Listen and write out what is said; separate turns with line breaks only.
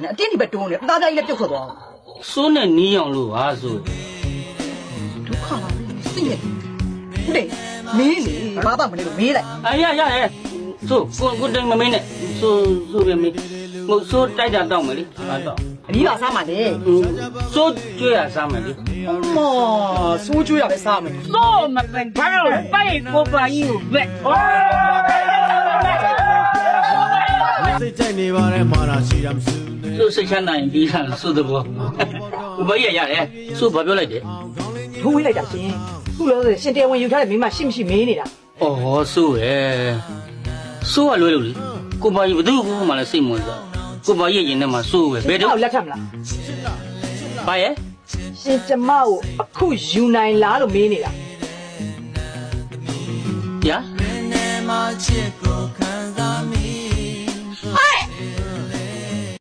နဲ့အတင်းဒီပဲတွန်းနေအသားသားကြီးလည်းပြုတ်ထွက်သွားအောင်
စိုးနဲ့နီးအောင်လို့ပါဆို
ဒုက္ခပါပဲစိတ်နဲ့ဟုတ်တယ်မင်းလေဘာမှမနေလို့မေးလိုက်
အရရရစိုးကိုကိုတိုင်မမင်းနဲ့စိုးစိုးပဲမင်းဟိုစိုးတိုက်တာတောက်မယ်လေဟာတော့
အနီးပါစားမှလေ
စိုးကျွေးရစားမယ်လေ
အမစိုးကျွေးရပဲစားမယ်
စိုးမပင်ဘာလို့ပိုက်ကိုပါကြီးကို
ကြိုက်နေပါတဲ့မာနာရှိရမရှိနဲ့
စိုးစိတ်ချမ်းသာရင်ပြီးတာစိုးတဲ့ဘောကိုပါကြီးရတယ်စိုးဘာပြောလိုက်တယ်
ထိုးဝေးလိုက်တာရှင်ခုလောဆိုရှင်တရားဝင်ယူထားတဲ့မိမရှိမရှိမေးနေတာ
ဩစိုးရဲ့စိုးကလွဲလို့လေကိုပါကြီးဘယ်သူ့ကိုမှလည်းစိတ်မဝင်စားကိုပါကြီးရင်ထဲမှာစိုးပဲဘယ်
တော့
တော့
လက်ထပ်မလား
ဘာရဲ့
ရှင်ကျမကိုအခုယူနိုင်လားလို့မေးနေတာ
ညာ
နဲ့မှချစ်ကိုခ